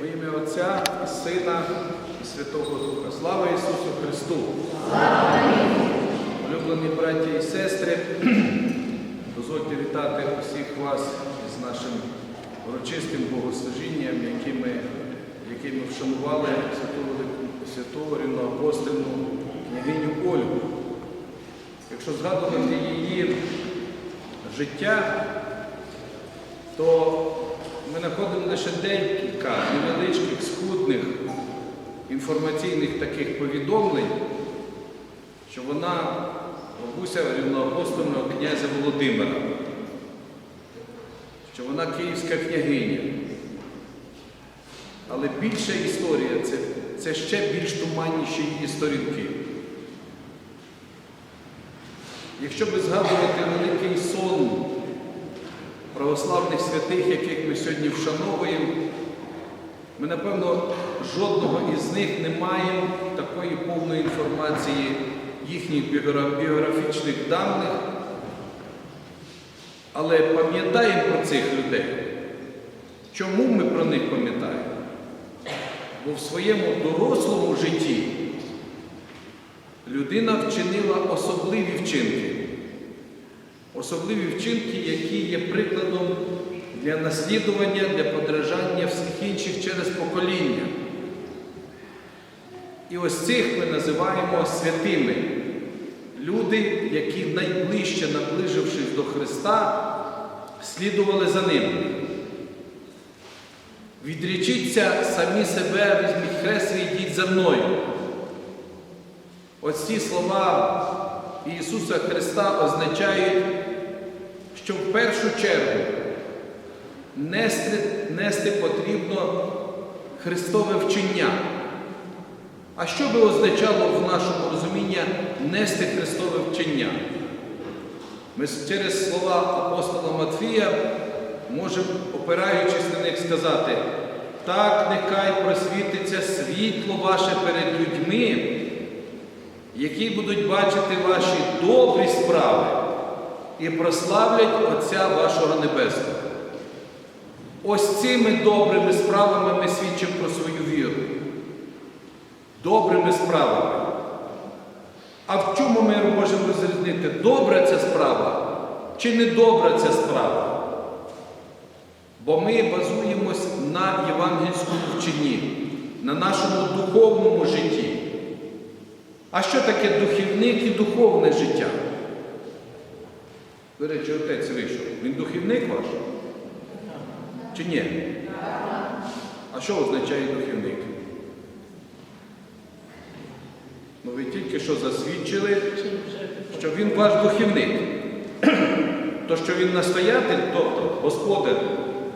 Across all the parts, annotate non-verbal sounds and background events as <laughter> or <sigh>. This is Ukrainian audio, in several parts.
Во ім'я Отця і Сина і Святого Духа. Слава Ісусу Христу! Улюблені браті і сестри, <clears throat> дозвольте вітати усіх вас із нашим урочистим богослужінням, яким ми, яким ми вшанували святу рівноапостольну княгиню Ольгу. Якщо згадувати її життя, то ми знаходимо лише декілька невеличких, скудних інформаційних таких повідомлень, що вона бабуся рівноапостольного князя Володимира, що вона київська княгиня. Але більша історія це, це ще більш туманніші її сторінки. Якщо би згадувати великий сон православних святих, яких ми сьогодні вшановуємо, ми, напевно, жодного із них не маємо такої повної інформації їхніх біографічних даних, але пам'ятаємо про цих людей. Чому ми про них пам'ятаємо? Бо в своєму дорослому житті людина вчинила особливі вчинки. Особливі вчинки, які є прикладом для наслідування, для подражання всіх інших через покоління. І ось цих ми називаємо святими. Люди, які найближче наближившись до Христа, слідували за ним. Відрічіться самі себе, візьміть хрест і йдіть за мною. Ось ці слова Ісуса Христа означають, що в першу чергу нести, нести потрібно Христове вчення. А що би означало в нашому розумінні нести Христове вчення? Ми через слова апостола Матфія можемо, опираючись на них, сказати, так нехай просвітиться світло ваше перед людьми, які будуть бачити ваші добрі справи і прославлять Отця вашого Небесного. Ось цими добрими справами ми свідчимо про свою віру. Добрими справами. А в чому ми можемо розрізнити, добра ця справа чи не добра ця справа? Бо ми базуємось на євангельському вченні, на нашому духовному житті. А що таке духівник і духовне життя? До речі, отець вийшов. Він духівник ваш? Чи ні? А що означає духівник? Ну ви тільки що засвідчили, що він ваш духівник. То, що він настоятель, тобто господар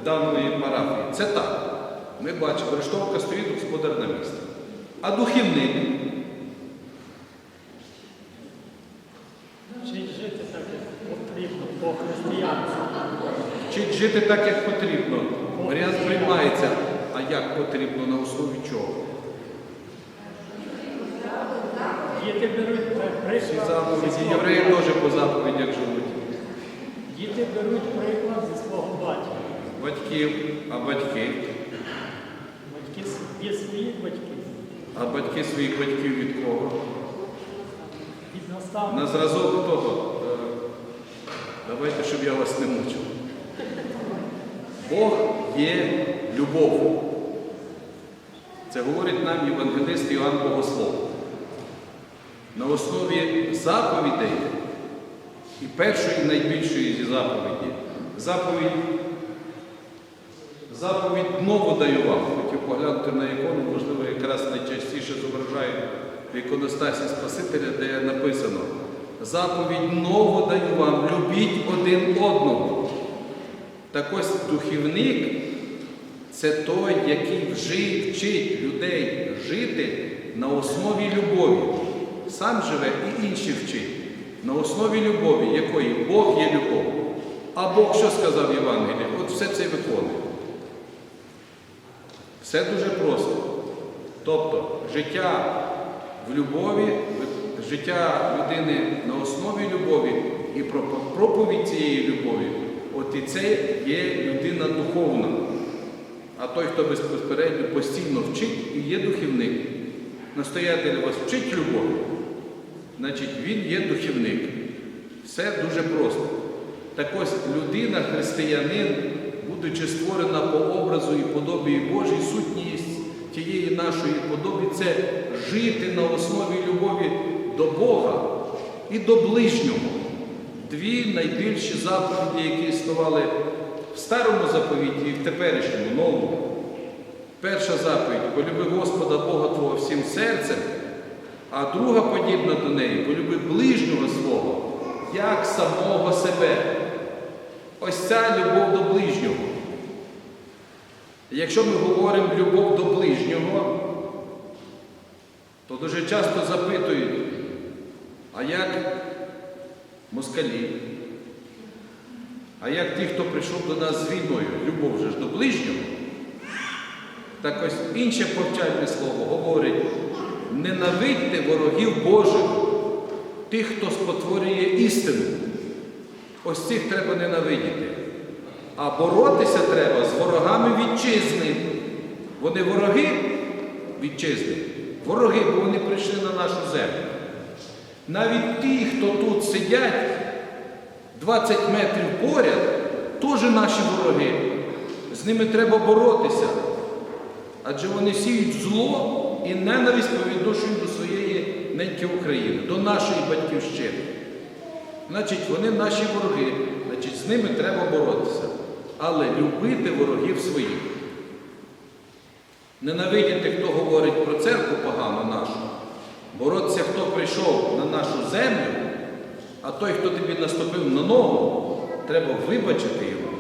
даної парафії, це так. Ми бачимо, Рештовка стоїть господар на місці. А духівник Вчить жити так, як потрібно, по-християнськи. вчить жити так, як потрібно. Варіант приймається, а як потрібно, на основі чого? Діти беруть Всі заповіді, євреї теж по заповідях живуть. Діти беруть приклад зі свого батька. Батьків, а батьки, Батьки є своїх батьків. а батьки своїх батьків від кого? Від На зразок того. е, Давайте, щоб я вас не мучив. Бог є любов. Це говорить нам євангелист Іоанн Богослов. На основі заповідей і першої найбільшої зі заповіді. Заповідь, заповідь нову даю вам. Хотів поглянути на ікону, можливо, якраз найчастіше зображаю в іконостасі Спасителя, де написано заповідь нову даю вам, любіть один одного. Так ось духівник це той, який вчить людей жити на основі любові. Сам живе і інші вчить. На основі любові, якої Бог є любов. А Бог що сказав в Євангелії? От все це виконує. Все дуже просто. Тобто життя в любові, життя людини на основі любові і проповідь цієї любові, от і це є людина духовна. А той, хто безпосередньо постійно вчить і є духівник. Настоятель вас вчить любові, значить він є духівник. Все дуже просто. Так ось людина, християнин, будучи створена по образу і подобі Божій, сутність тієї нашої подоби це жити на основі любові до Бога і до ближнього. Дві найбільші заповіді, які існували в старому заповіті і в теперішньому новому. Перша заповідь полюби Господа Бога Твого всім серцем, а друга подібна до неї полюби ближнього свого, як самого себе. Ось ця любов до ближнього. Якщо ми говоримо любов до ближнього, то дуже часто запитують, а як москалі? А як ті, хто прийшов до нас з війною, любов же ж до ближнього? Так ось інше повчальне слово говорить: ненавидьте ворогів Божих, тих, хто спотворює істину. Ось цих треба ненавидіти. А боротися треба з ворогами вітчизни. Вони вороги вітчизни. Вороги, бо вони прийшли на нашу землю. Навіть ті, хто тут сидять 20 метрів поряд, теж наші вороги. З ними треба боротися. Адже вони сіють зло і ненависть по відношенню до своєї неньки України, до нашої батьківщини. Значить, вони наші вороги, значить, з ними треба боротися. Але любити ворогів своїх. Ненавидіти, хто говорить про церкву погано нашу, боротися, хто прийшов на нашу землю, а той, хто тобі наступив на ногу, треба вибачити його,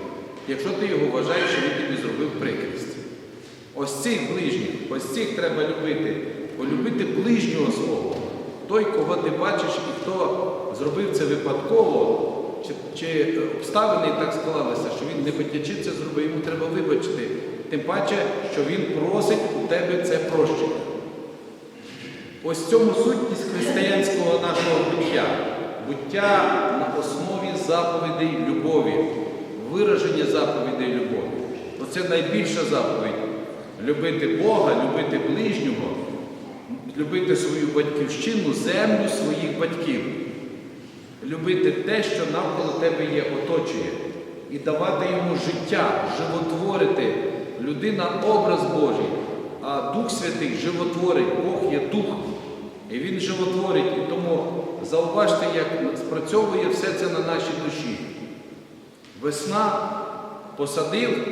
якщо ти його вважаєш, що він тобі зробив прикрість. Ось цих ближніх, ось цих треба любити, полюбити ближнього свого, той, кого ти бачиш і хто зробив це випадково, чи, чи обставини так склалися, що він не хотячи це зробив, йому треба вибачити. Тим паче, що він просить у тебе це прощення. Ось цьому сутність християнського нашого буття. Буття на основі заповідей любові, вираження заповідей любові. Оце найбільша заповідь. Любити Бога, любити ближнього, любити свою батьківщину, землю своїх батьків, любити те, що навколо тебе є, оточує, і давати йому життя, животворити. Людина образ Божий, а Дух Святий животворить, Бог є дух. І Він животворить. І тому зауважте, як спрацьовує все це на нашій душі. Весна посадив,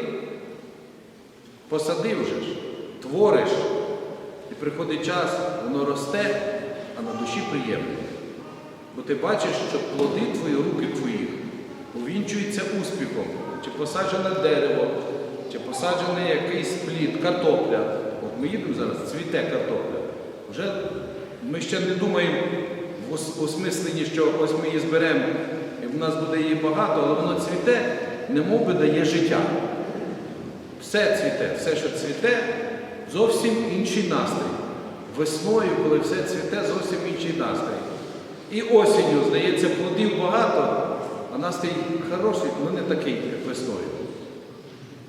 посадив же ж, твориш, і приходить час, воно росте, а на душі приємно. Бо ти бачиш, що плоди твої, руки твоїх увінчуються успіхом, чи посаджене дерево, чи посаджений якийсь плід, картопля. От ми їдемо зараз, цвіте картопля. Вже ми ще не думаємо в осмисленні, що ось ми її зберемо, і в нас буде її багато, але воно цвіте, немов би дає життя. Все цвіте, все, що цвіте, зовсім інший настрій. Весною, коли все цвіте, зовсім інший настрій. І осінню, здається, плодів багато, а настрій хороший, але не такий, як весною.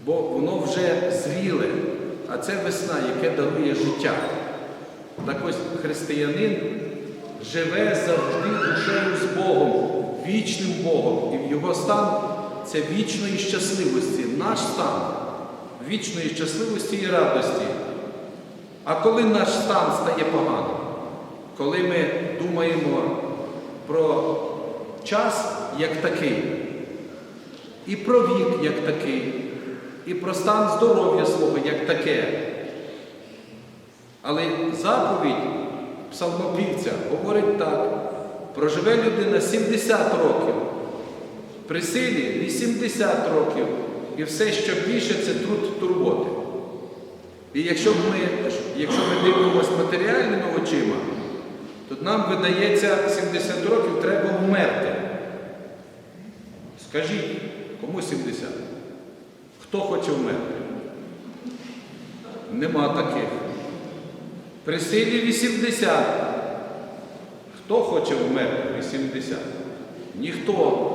Бо воно вже зріле, а це весна, яке дарує життя. Так ось християнин живе завжди душею з Богом, вічним Богом. І в його стан це вічної щасливості, наш стан вічної щасливості і радості. А коли наш стан стає поганим, коли ми думаємо про час як такий, і про вік як такий, і про стан здоров'я свого як таке. Але заповідь псалмопівця говорить так: проживе людина 70 років, при силі 80 років, і все, що більше, це труд турботи. І якщо ми, якщо ми дивимося матеріальними очима, то нам видається 70 років треба вмерти. Скажіть, кому 70? Хто хоче вмерти? Нема таких. При силі 80. Хто хоче вмерти 80? Ніхто.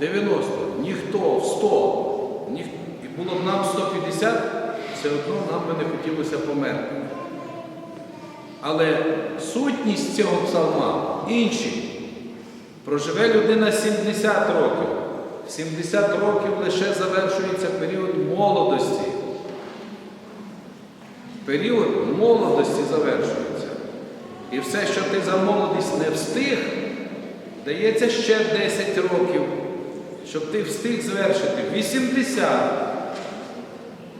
90, ніхто, 100. Ніх... І було б нам 150, все одно нам би не хотілося померти. Але сутність цього псалма інші. Проживе людина 70 років. 70 років лише завершується період молодості. Період молодості завершується. І все, що ти за молодість не встиг, дається ще 10 років, щоб ти встиг звершити 80.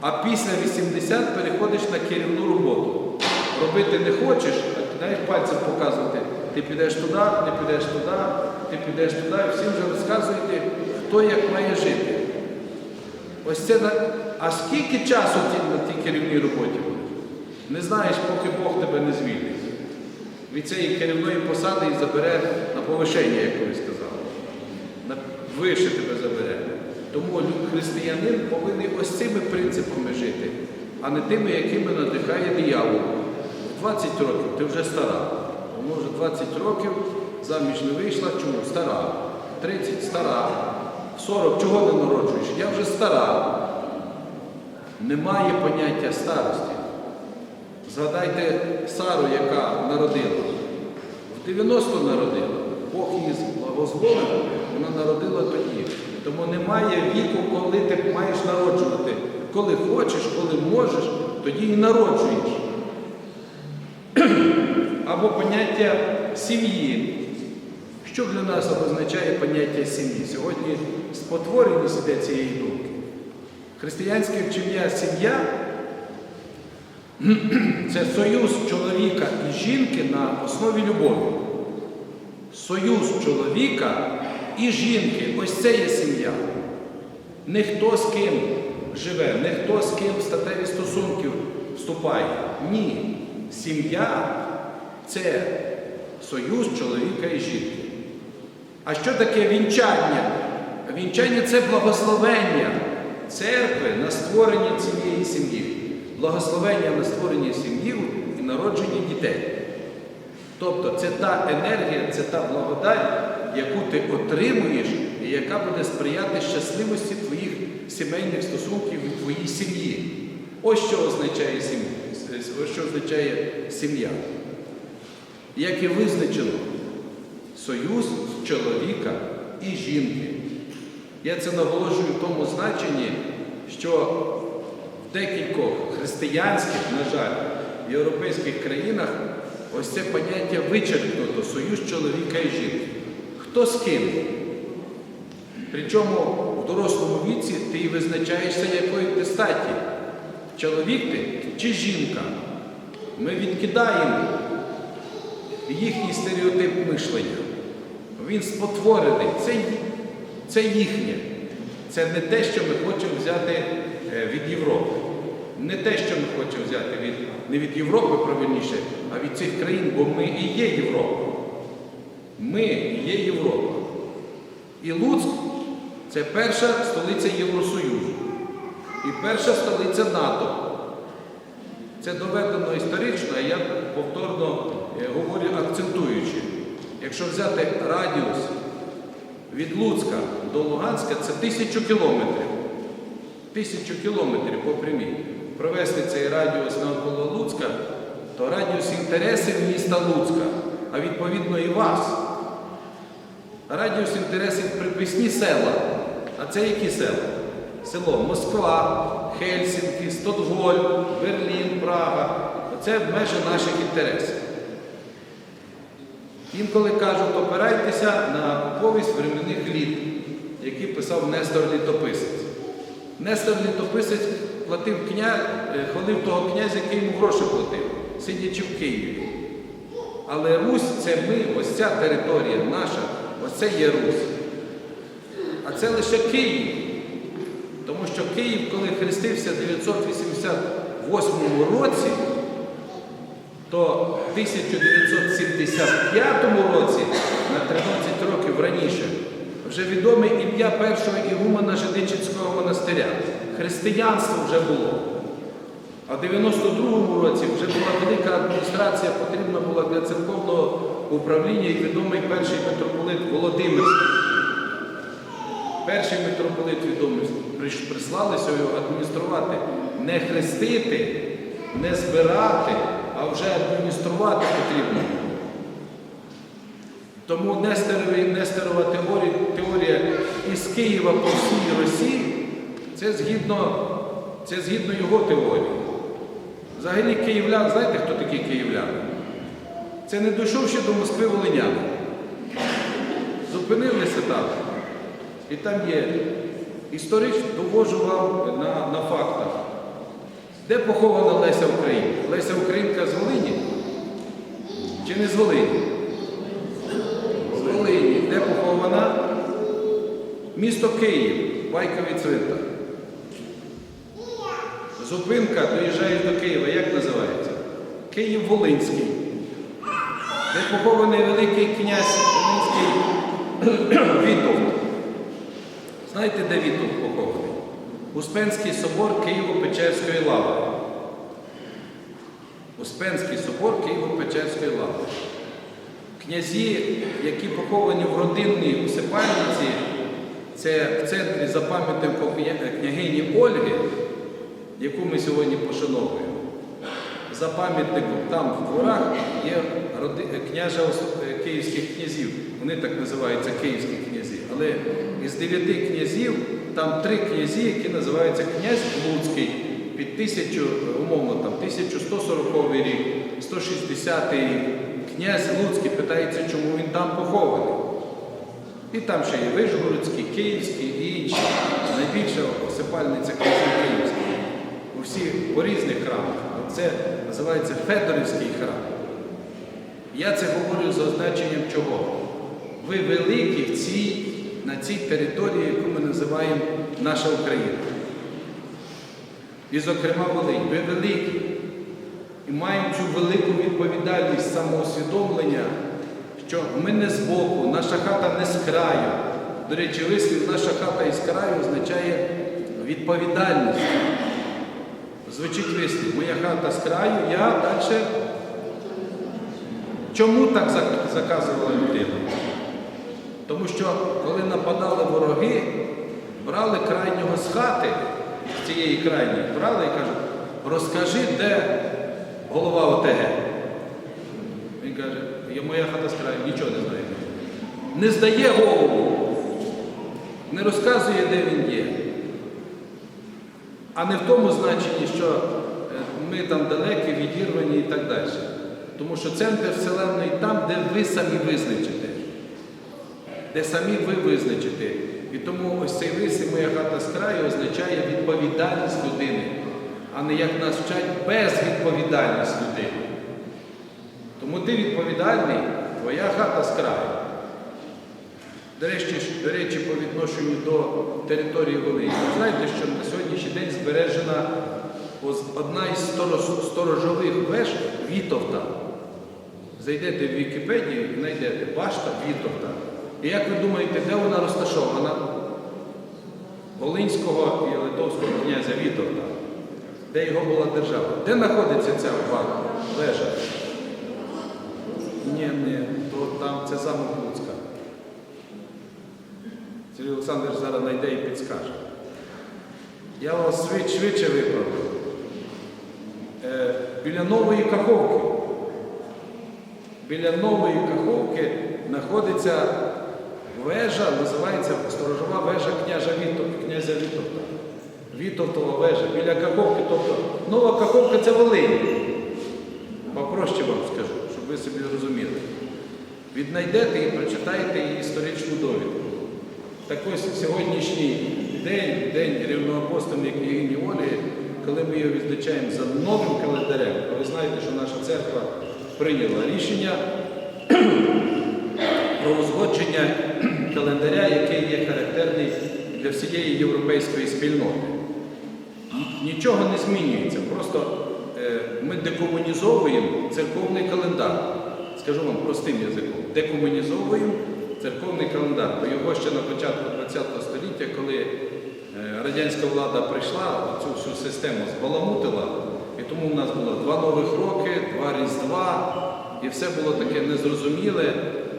А після 80 переходиш на керівну роботу. Робити не хочеш, а кидаєш пальцем показувати. Ти підеш туди, не підеш туди, ти підеш туди, і всім вже розказуєте, хто як має жити. Ось це. А скільки часу ти на тій керівній роботі? Не знаєш, поки Бог тебе не звільнить. Від цієї керівної посади і забере на повишення, як ви сказали. На вище тебе забере. Тому християнин повинен ось цими принципами жити, а не тими, якими надихає диявол. 20 років ти вже стара. Може 20 років заміж не вийшла, чому? Стара. 30 стара. 40 чого не народжуєш? Я вже стара. Немає поняття старості. Згадайте Сару, яка народила. В 90 народила. Бог її благословив, вона народила тоді. Тому немає віку, коли ти маєш народжувати. Коли хочеш, коли можеш, тоді і народжуєш. <clears throat> Або поняття сім'ї. Що для нас обозначає поняття сім'ї? Сьогодні спотворені себе цієї думки. Християнське вчення сім'я це союз чоловіка і жінки на основі любові. Союз чоловіка і жінки ось це є сім'я. Не хто з ким живе, не хто з ким в статеві стосунки вступає. Ні. Сім'я це союз чоловіка і жінки. А що таке вінчання? Вінчання це благословення церкви на створення цієї сім'ї. Благословення на створення сім'ї і народження дітей. Тобто це та енергія, це та благодать, яку ти отримуєш і яка буде сприяти щасливості твоїх сімейних стосунків і твоїй сім'ї. Ось що означає сім'я. Ось що означає сім'я. Як і визначено, союз чоловіка і жінки. Я це наголошую в тому значенні, що декількох християнських, на жаль, в європейських країнах ось це поняття вичеркнуто союз чоловіка і жінки. Хто з ким? Причому в дорослому віці ти визначаєшся, якої ти статі. Чоловік ти чи жінка. Ми відкидаємо їхній стереотип мишлення. Він спотворений. Це, це їхнє. Це не те, що ми хочемо взяти е, від Європи. Не те, що ми хочемо взяти від, не від Європи правильніше, а від цих країн, бо ми і є Європа. Ми є Європа. І Луцьк це перша столиця Євросоюзу. І перша столиця НАТО. Це доведено історично, а я повторно е, говорю, акцентуючи. Якщо взяти радіус від Луцька до Луганська, це тисячу кілометрів. Тисячу кілометрів по прямій. Провести цей радіус навколо Луцька, то радіус інтересів міста Луцька, а відповідно і вас. Радіус інтересів приписні села. А це які села? Село Москва, Хельсінки, Стокгольм, Берлін, Прага. Оце межі наших інтересів. Інколи кажуть, опирайтеся на повість временних літ, які писав Нестор Літописець. Нестор Літописець платив кня... е, хвалив того князя, який йому гроші платив, сидячи в Києві. Але Русь це ми, ось ця територія наша, ось це є Русь. А це лише Київ. Тому що Київ, коли хрестився в 988 році, то в 1975 році, на 13 років раніше, вже відоме ім'я першого ігумена Жидичинського монастиря. Християнство вже було. А в 92-му році вже була велика адміністрація, потрібна була для церковного управління і відомий перший митрополит Володимирський. Перший митрополит відомий приш- прислали його адмініструвати не хрестити, не збирати, а вже адмініструвати потрібно. Тому Нестерова теорія із Києва по всій Росії, це згідно, це згідно його теорії. Взагалі київлян, знаєте, хто такі київляни? Це не дійшов ще до Москви волиняни. Зупинилися там. І там є історично довожу вам на, на фактах. Де похована Леся Українка? Леся Українка з Волині? Чи не з Волині? З Волині. Де похована? Місто Київ, Байковий цвинтар. Зупинка, доїжджаєш до Києва, як називається? Київ-Волинський. Де похований великий князь Волинський <clears throat> Вітовт. Знаєте, де Вітовт похований? Успенський собор Києво-Печерської лави. Успенський собор Києво-Печерської лави. Князі, які поховані в родинній усипальниці, це в центрі за пам'ятником кня- княгині Ольги, яку ми сьогодні пошановуємо. За пам'ятником там в дворах є княжа е, київських князів. Вони так називаються київські князі. Але із дев'яти князів там три князі, які називаються князь Луцький під тисячу, умовно там 1140 рік, 160 рік. Князь Луцький питається, чому він там похований. І там ще є Вишгородський, Київський і інші. Найбільша осипальниця князів Всіх по різних храмах. Це називається Федорівський храм. Я це говорю за означенням чого? Ви великі цій, на цій території, яку ми називаємо наша Україна. І, зокрема, Волинь. Ви великі. І маємо цю велику відповідальність самоусвідомлення, що ми не збоку, наша хата не з краю. До речі, вислів наша хата із краю означає відповідальність. Звучить вислів, моя хата з краю, я далі. Чому так заказувала людина? Тому що коли нападали вороги, брали крайнього з хати, з цієї крайньої, брали і кажуть, розкажи, де голова ОТГ. Він каже, моя хата з краю, нічого не знає. Не здає голову, не розказує, де він є. А не в тому значенні, що е, ми там далекі, відірвані і так далі. Тому що центр Вселенної там, де ви самі визначите. Де самі ви визначите. І тому ось цей вислів моя хата з краю означає відповідальність людини, а не як нас вчать безвідповідальність людини. Тому ти відповідальний, твоя хата з краю. До речі, до речі, по відношенню до території Волині. Ви знаєте, що на сьогоднішній день збережена одна із сторожових веж Вітовта. Зайдете в Вікіпедію і знайдете башта Вітовта. І як ви думаєте, де вона розташована? Волинського і Литовського князя Вітовта. Де його була держава? Де знаходиться ця вежа? Ні, ні, то там це Луцька. Сергій Олександрович зараз знайде і підскаже. Я вас швидше, виправлю. Е, біля нової каховки. Біля нової каховки знаходиться вежа, називається сторожова вежа княжа Вітов, князя Вітовта. Вітовтова вежа. Біля каховки, тобто нова каховка це Волинь. Попроще вам скажу, щоб ви собі розуміли. Віднайдете і прочитайте історичну довідку. Так ось сьогоднішній день, день рівноапостольної княгині Олі, коли ми його відзначаємо за новим календарем, ви знаєте, що наша церква прийняла рішення <clears throat> про узгодження <clears throat> календаря, який є характерний для всієї європейської спільноти. Нічого не змінюється, просто е, ми декомунізовуємо церковний календар. Скажу вам простим язиком. Декомунізовуємо церковний календар. Бо його ще на початку ХХ століття, коли е, радянська влада прийшла, цю всю систему збаламутила, і тому в нас було два нових роки, два різдва, і все було таке незрозуміле.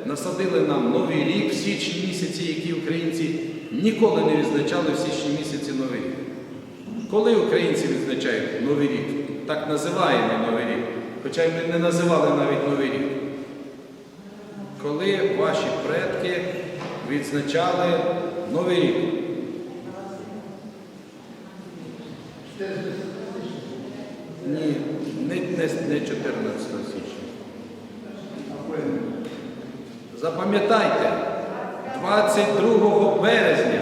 Насадили нам новий рік в січні місяці, які українці ніколи не відзначали в січні місяці новий рік. Коли українці відзначають Новий рік, так називаємо Новий рік, хоча й ми не називали навіть Новий рік. Коли ваші предки відзначали Новий рік? Ні, не, не, не 14 січня. Запам'ятайте, 22 березня,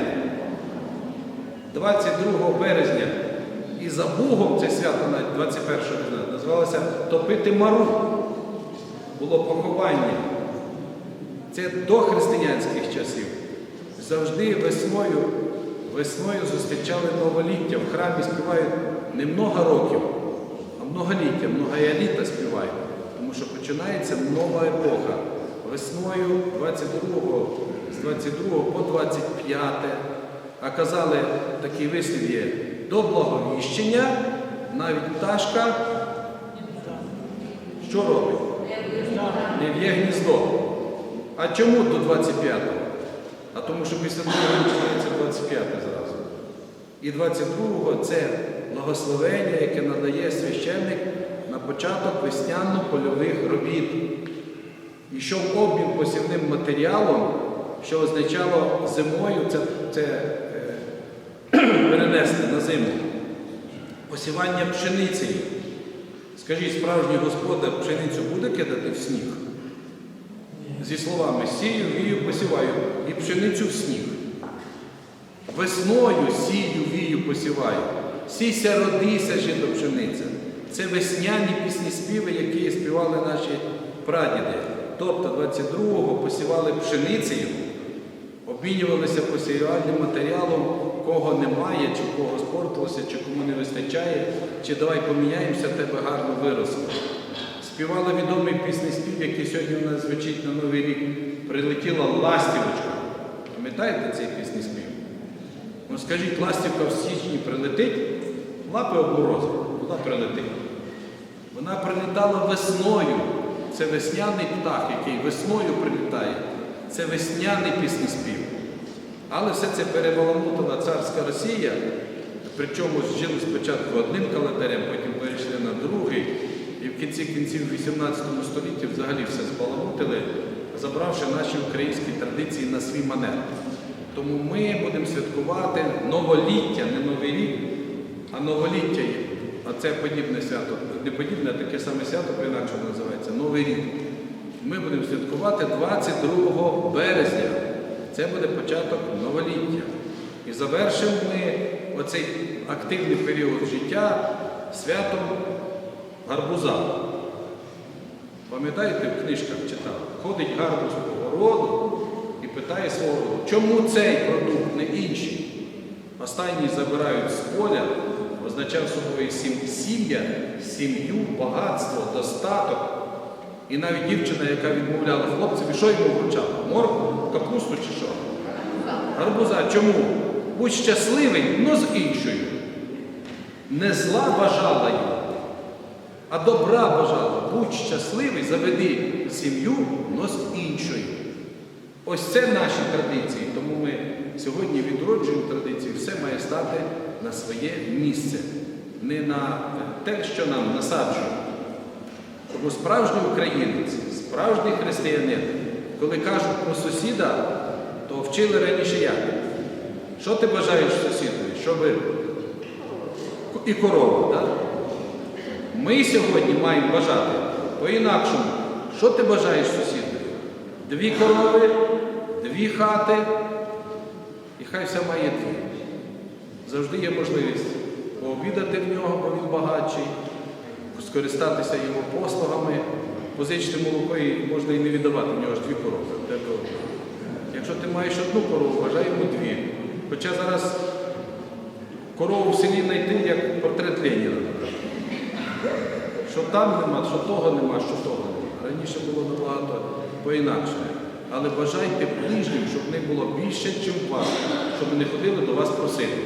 22 березня і за Бугом це свято навіть 21 березня називалося Топити Мару. Було поховання. Це до християнських часів. Завжди весною, весною зустрічали новоліття. В храмі співають не много років, а многоліття, многояліта співають. Тому що починається нова епоха. Весною 22, з 22 по 25. А казали, такий вислів є, до благовіщення навіть пташка що робить? Не в'є гніздо. А чому до 25-го? А тому що після другого починається 25 зразу. І 22-го це благословення, яке надає священник на початок весняно-польових робіт. І Йшов обмін посівним матеріалом, що означало зимою це, це е, <clears throat> перенести на зиму. Посівання пшеницею. Скажіть, справжній господар пшеницю буде кидати в сніг? Зі словами сію, вію, посіваю і пшеницю в сніг. Весною сію, вію, посіваю. Сійся, родися, жито пшениця. Це весняні пісні співи, які співали наші прадіди. Тобто 22-го посівали пшеницею, обмінювалися посівальним матеріалом, кого немає, чи кого спортилося, чи кому не вистачає, чи давай поміняємося, тебе гарно виросло. Співали відомий пісний спів, який сьогодні у нас звучить на Новий рік. Прилетіла ластівочка. Пам'ятаєте цей пісний спів? Ну скажіть, ластівка в січні прилетить, лапи обморозить, вона прилетить. Вона прилітала весною. Це весняний птах, який весною прилітає. Це весняний пісний спів. Але все це перебаламутила царська Росія, причому жили спочатку одним календарем, потім перейшли на другий. І в кінці кінців 18 столітті взагалі все збаламутили, забравши наші українські традиції на свій манер. Тому ми будемо святкувати новоліття, не новий рік, а новоліття. є. А це подібне свято, не подібне, а таке саме свято, по-інакше називається Новий рік. Ми будемо святкувати 22 березня. Це буде початок новоліття. І завершимо ми оцей активний період життя святом гарбуза. Пам'ятаєте, в книжках читав? Ходить гарбуз по городу і питає свого роду, чому цей продукт не інший? Останній забирають з поля, означав собою сім'я, сім'ю, багатство, достаток. І навіть дівчина, яка відмовляла хлопцеві, що йому вручала? Морку, капусту чи що? Гарбуза. Чому? Будь щасливий, но з іншою. Не зла бажала йому, а добра бажала. Будь щасливий, заведи сім'ю, но з іншою. Ось це наші традиції. Тому ми сьогодні відроджуємо традиції, все має стати на своє місце, не на те, що нам насаджують. Тому справжній українець, справжній християнин, коли кажуть про сусіда, то вчили раніше як? Що ти бажаєш сусідові? Щоб і корова, так? Ми сьогодні маємо бажати по-інакшому. Що ти бажаєш сусідові? Дві корови, дві хати, і хай все має дві. Завжди є можливість пообідати в нього, бо він багатший, скористатися його послугами, позичити молоко і можна і не віддавати, в нього ж дві корови. Якщо ти маєш одну корову, бажай йому дві. Хоча зараз корову в селі знайти як портрет Леніна. Що там нема, що того нема, що того нема. Раніше було набагато по-інакше. Але бажайте ближнім, щоб не було більше, ніж вас, щоб не ходили до вас просити.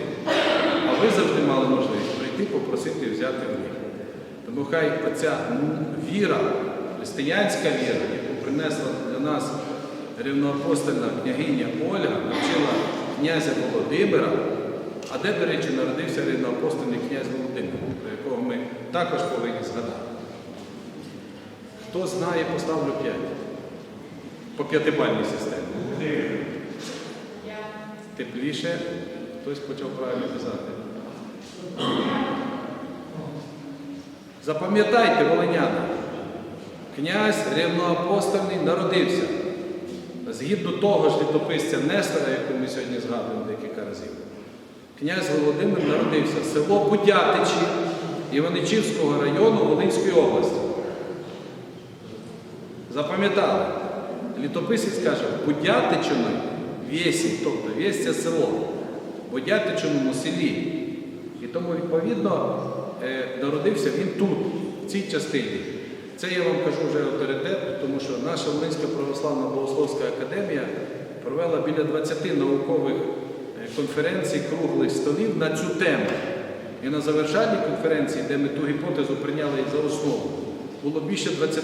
А ви завжди мали можливість прийти, попросити і взяти в них. Тому хай оця віра, християнська віра, яку принесла для нас рівноапостольна княгиня Ольга, навчила князя Володимира, а де, до речі, народився рівноапостольний князь Володимир, про якого ми також повинні згадати. Хто знає, поставлю 5 по п'ятибальній системі. Тепліше, хтось почав правильно казати. Запам'ятайте, волиняни, князь рівноапостольний народився. Згідно того ж літописця Нестора, яку ми сьогодні згадуємо декілька разів. Князь Володимир народився село Будятичі Іваничівського району Волинської області. Запам'ятали, літописець каже, Будятичино вєсі, тобто вєсь село, в Будятичиному селі. І тому, відповідно, е, народився він тут, в цій частині. Це я вам кажу вже авторитет, тому що наша Волинська православна богословська академія провела біля 20 наукових конференцій, круглих столів на цю тему. І на завершальній конференції, де ми ту гіпотезу прийняли за основу, було більше 20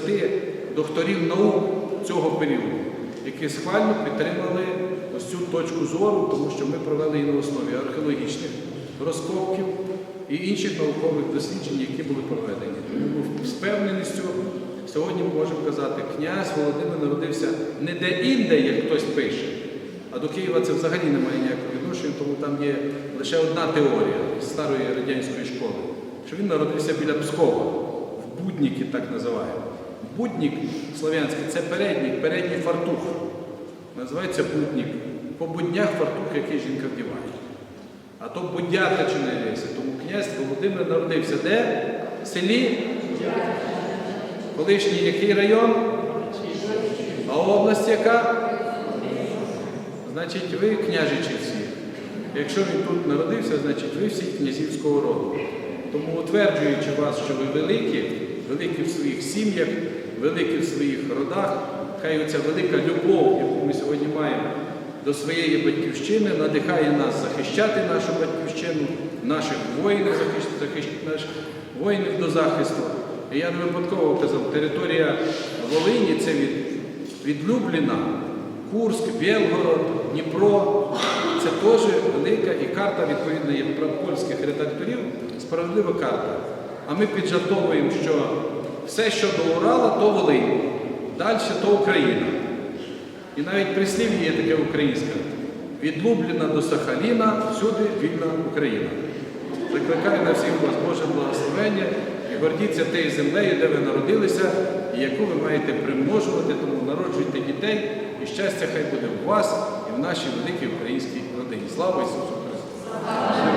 докторів наук цього періоду, які схвально підтримали ось цю точку зору, тому що ми провели її на основі археологічних розкопків і інших наукових досліджень, які були проведені. Тому з певненістю сьогодні ми можемо казати, князь Володимир народився не де-інде, як хтось пише, а до Києва це взагалі не має ніякого відношення, тому там є лише одна теорія з старої радянської школи, що він народився біля Пскова, в Будніки так називаємо. Буднік слов'янський це передній, передній фартух. Називається буднік. По буднях фартух, який жінка вдіває. А то будята чи не ліси. Тому князь Володимир народився де? В селі? Колишній який район? А область яка? Значить, ви княжичі всі. Якщо він тут народився, значить ви всі князівського роду. Тому утверджуючи вас, що ви великі, великі в своїх сім'ях, великі в своїх родах, хай оця велика любов, яку ми сьогодні маємо до своєї батьківщини, надихає нас захищати нашу батьківщину, наших воїнів, захищ- захищ- наших воїнів до захисту. І я не випадково казав, територія Волині це від, від Любліна, Курськ, Білгород, Дніпро. Це теж велика і карта, відповідно, є польських редакторів, справедлива карта. А ми піджартовуємо, що все, що до Урала, то Волинь, далі то Україна. І навіть прислів'я є таке українське. Від Лубліна до Сахаліна всюди вільна Україна. Закликаю на всіх вас Боже благословення і гордіться тією землею, де ви народилися, і яку ви маєте примножувати, тому народжуйте дітей, і щастя хай буде у вас в нашій великій українській родині. Слава Ісусу Христу!